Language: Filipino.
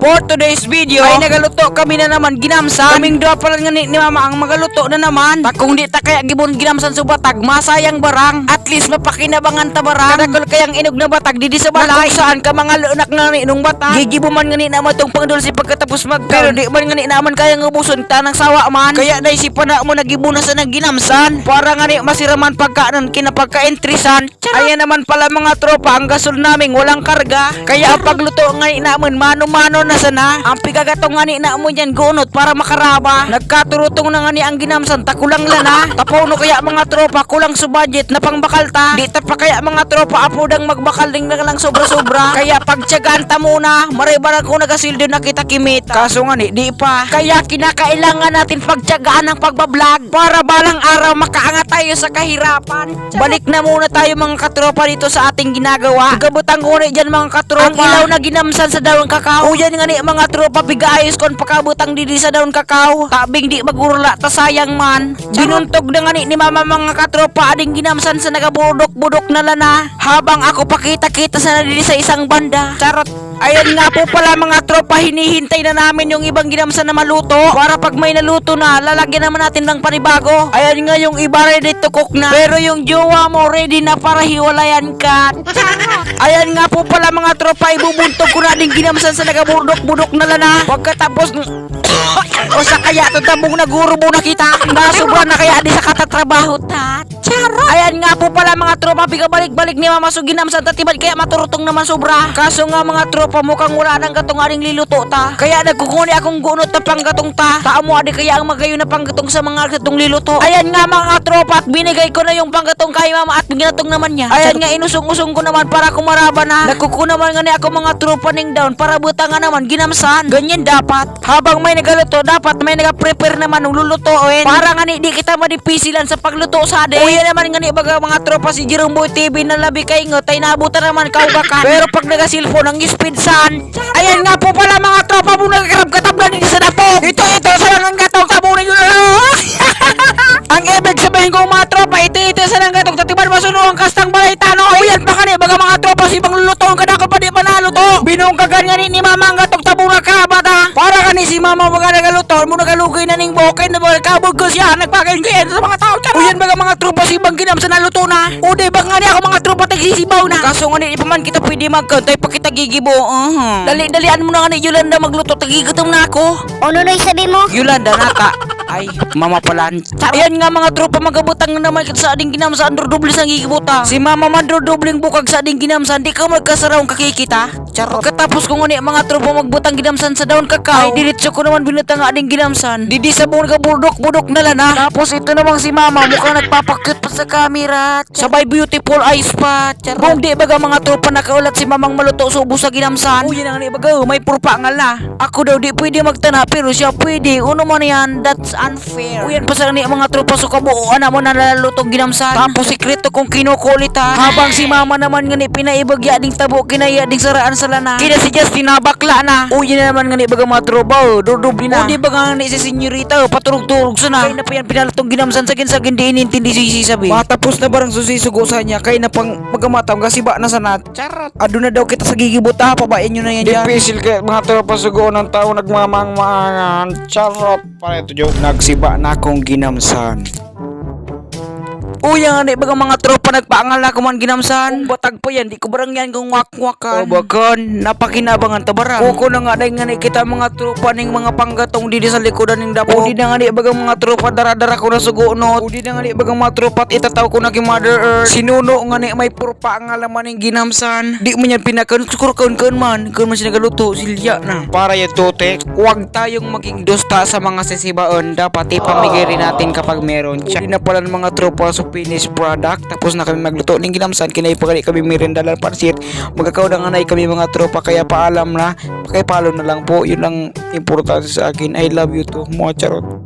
For today's video ay nagaluto kami na naman ginamsan. Kaming lang nga ni, ni mama ang magaluto na naman. Ta kung di ta kaya gibon ginamsan sa batag, masayang barang. At least mapakinabangan ta barang. Kadagol kayang inog na batag didi sa balay. Kung saan ka mga lunak na ni nung batag. Gigibuman nga ni naman tong pangdol si pagkatapos mag Pero di man nga ni naman kaya ngubuson tanang sawa man. Kaya naisipan na mo nagibuna sa nagginamsan. Para nga ni masiraman pagkaanan kinapagka-entrisan. Ayan naman pala mga tropa ang gasol naming walang karga. Kaya ang pagluto nga ni naman mano-mano na sana. Ang pigagatong nga ni naman yan gunot para makaraba. Nagkaturutong na nga ang ginamsan takulang lana. Tapuno kaya mga tropa kulang sa budget na pangbakal ta. Di ta pa kaya mga tropa apodang magbakal ding na lang sobra-sobra. Kaya pagtyagaan ta muna. Maribaran ko nagasildo na kita kimita. Kaso nga ni di pa. Kaya kinakailangan natin pagtyagaan ang pagbablog para balang araw makaangat tayo sa kahirapan. Balik na muna tayo mga katropa dito sa ating ginagawa. Gabutang ko dyan mga katropa. Ang ilaw na ginamsan sa daon kakao. O yan nga ni mga tropa bigayos kon pakabutang didi sa daon kakao. Tabing di magurla ta sayang man. Binuntog na nga ni, ni mama mga katropa ading ginamsan sa nagabudok-budok na lana. Habang ako pakita-kita sa didi sa isang banda. Charot. Ayan nga po pala mga tropa, hinihintay na namin yung ibang ginamsan na maluto. Para pag may naluto na, lalagyan naman natin ng panibago. Ayan nga yung iba ready to cook na. Pero yung jowa mo ready na para hiwalayan ka. Ayan nga po pala mga tropa, ibubuntog ko na din ginamsan sa nagaburdok-budok na lana. Pagkatapos, o sa kaya to tabong nagurubo na kita. Nasubra na kaya di sa katatrabaho ta. Charot! Ayan nga po pala mga tropa, bigabalik-balik ni Mama so ginamsan tatibad kaya maturutong naman sobra. Kaso nga mga tropa, mukhang wala nang gatong aring liluto ta. Kaya nagkukuni akong gunot na panggatong ta. Taamo adi kaya ang magayo na panggatong sa mga gatong liluto. Ayan nga mga tropa, at binigay ko na yung panggatong kay Mama at ginatong naman niya. Ayan nga inusong-usong ko naman para kumaraba na. Nagkukuha naman nga ni ako mga tropa ning down para buta nga naman ginamsan. Ganyan dapat. Habang may nagaluto, dapat may nagaprepare naman ng lulutuin. Para nga ni di kita madipisilan sa pagluto sa ade. Uya naman nga ni mga tropa si Jerome Boy TV na labi kay ngot ay nabutan naman kaugakan. Pero pag nagasilfon ang speed san. Ayan nga po pala mga tropa mo nagkarab katablan din sa dapo. Ito ito sa lang gatong tabunin nyo na Ang ibig sabihin ko mga tropa, iti-iti sa lang gatong tatiban masuno ang kastang balay tano. Uyan pa kani baga mga tropa si bang lulutuin ka na ka pa di panalo to. Binungkagan nga ni, mama ang gatong tabura ka bata. Para kani si mama baga mo nagalugay na ning bokay na kabog ko siya nagpakain kayo sa mga tao. Uyan baga mga tropa si bang ginam sa naluto na. O di ba nga ni ako mga tropa tagsisibaw na. Kaso nga ni, di pa man kita pwede magkantay pa kita gigibo. Uh-huh. Dali-dalian mo na nga ni Yolanda magluto, tagigutom na ako. Ano na sabi mo? Yolanda naka. Ay, mama palan. Ayan nga mga tropa magabutang na naman kita sa ading ginam sa andro doble sang gigibuta. Si mama mandro dobling bukag sa ading ginamsan, di ka magkasaraw kakikita. Charot. Pagkatapos ko ngani mga tropa magbutang ginamsan sa daon kakao, ay diretso ko naman binutang nga ading ginamsan. Didi sa buong kaburdok-budok na lana. Tapos ito namang si mama mukhang nagpapakit pa sa camera. Sabay beautiful eyes pa. Charot. Kung di baga mga tropa nakaulat si mamang maluto sa ubos sa ginamsan. Uy, yan ang ni baga, may purpa nga la. Ako daw di pwede magtana pero siya pwede. Uno man yan, that's unfair. Uyan pa sa ni mga tropa sa kabuuan na mo na nalalutong ginamsan. Tapos sikreto kong kinukulit ha. Habang si mama naman nga ni pinaibagya ding tabo kinaya ding saraan sa lana. Kina si Justin nabakla na. Uy, yan naman nga ni baga mga tropa. oh, Dudubli na. O di baga nga ni si senyorita. oh, Paturog-turog sa na. Kaya na pa yan pinalutong ginamsan sa kin di inintindi si sabi. Matapos na barang susisugo sa niya. Kaya na pang magamatang kasi ba na sa nat. Charot. Ado na daw kita sa gigibuta. Pabayan nyo na yan. Dipisil kaya mga tropa sugo ng tao nagmamang-mangan. Charot. Para ito joke. Nagsiba na akong ginamsan. Uy, ang ano, baga mga tropa nagpaangal na kuman ginamsan. Kung batag pa yan, di ko barang yan kung wak-wakan. O bakan, napakinabangan tabarang. Kuko na nga dahil nga kita mga tropa ning mga panggatong didi sa likodan ning dapo. Udi na nga ni baga mga tropa dara-dara ko na sugunot. Udi na nga ni baga mga tropa at itataw ko na kay Mother Earth. Sinuno nga ni may purpa ang alaman ning ginamsan. Di mo yan pinakan, siguro kaun kaun man. Kaun man siya nagaluto, silya na. Para yung tutik. Huwag tayong maging dusta sa mga sisibaon. Dapat ipamigay rin natin kapag meron. Uli na pala ng mga tropa finished product. Tapos na kami magluto ng ginamsan. Kinaipagali kami merindalan pansit. Magkakaw na nga kami mga tropa. Kaya paalam na. Pakipalo na lang po. Yun ang importante sa akin. I love you to. Mga charot.